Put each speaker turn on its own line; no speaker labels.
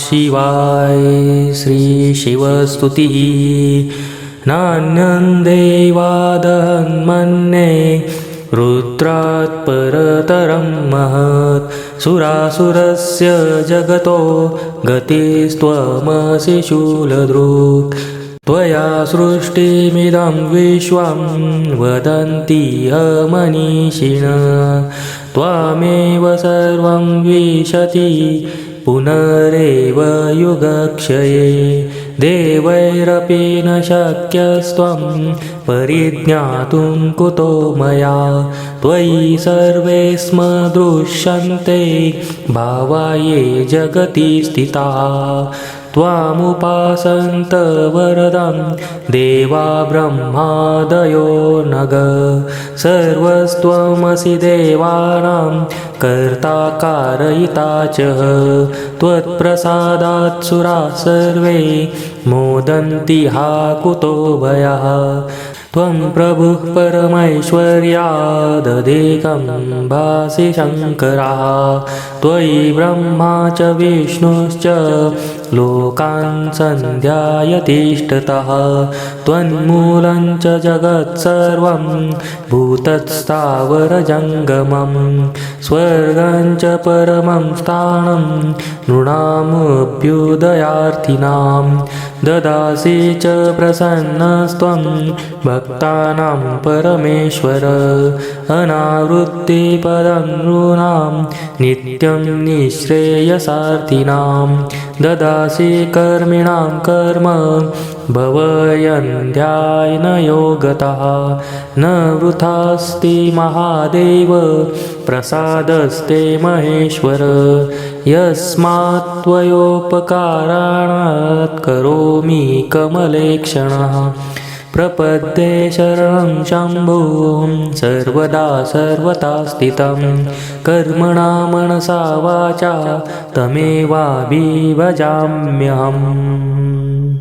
शिवाय श्रीशिवस्तुतिः नान्यं देवादहन्मन्ये रुद्रात् परतरं महत् सुरासुरस्य जगतो गतिस्त्वमसि शूलदृक् त्वया सृष्टिमिदं विश्वं वदन्ति मनीषिण त्वामेव सर्वं विशति पुनरेव युगक्षये। देवैरपि न शक्यस्त्वं परिज्ञातुं कुतो मया। त्वयि सर्वे स्म दृश्यन्ते भावाये जगति स्थिताः त्वामुपासन्त वरदं देवा ब्रह्मादयो नग। सर्वस्त्वमसि देवानां कर्ता कारयिता च। त्वत्प्रसादात् सुरा सर्वे मोदन्ति हा कुतो भयः त्वं प्रभुः परमैश्वर्यादधिकं भासि शङ्करः। त्वयि ब्रह्मा च विष्णुश्च लोकान् सन्ध्यायतिष्ठतः। त्वन्मूलञ्च जगत् सर्वं भूतत्स्थावरजङ्गमं स्वर्गं च परमं स्थानं नृणामभ्युदयार्थिनां ददासि च प्रसन्नस्त्वं भक्तानां परमेश्वर। अनावृत्तिपदं नृणां नित्यं निःश्रेयसार्थिनां ददासि कर्मिणां कर्म भवयन्ध्यायनयोगतः न योगतः न वृथास्ति महादेव प्रसादस्ते महेश्वर। यस्मात् त्वयोपकाराणात् करोमि कमलेक्षणः। प्रपद्ये शरणं शम्भुं सर्वदा सर्वता स्थितं। कर्मणा मनसा वाचा तमेवाभिभजाम्यहम्।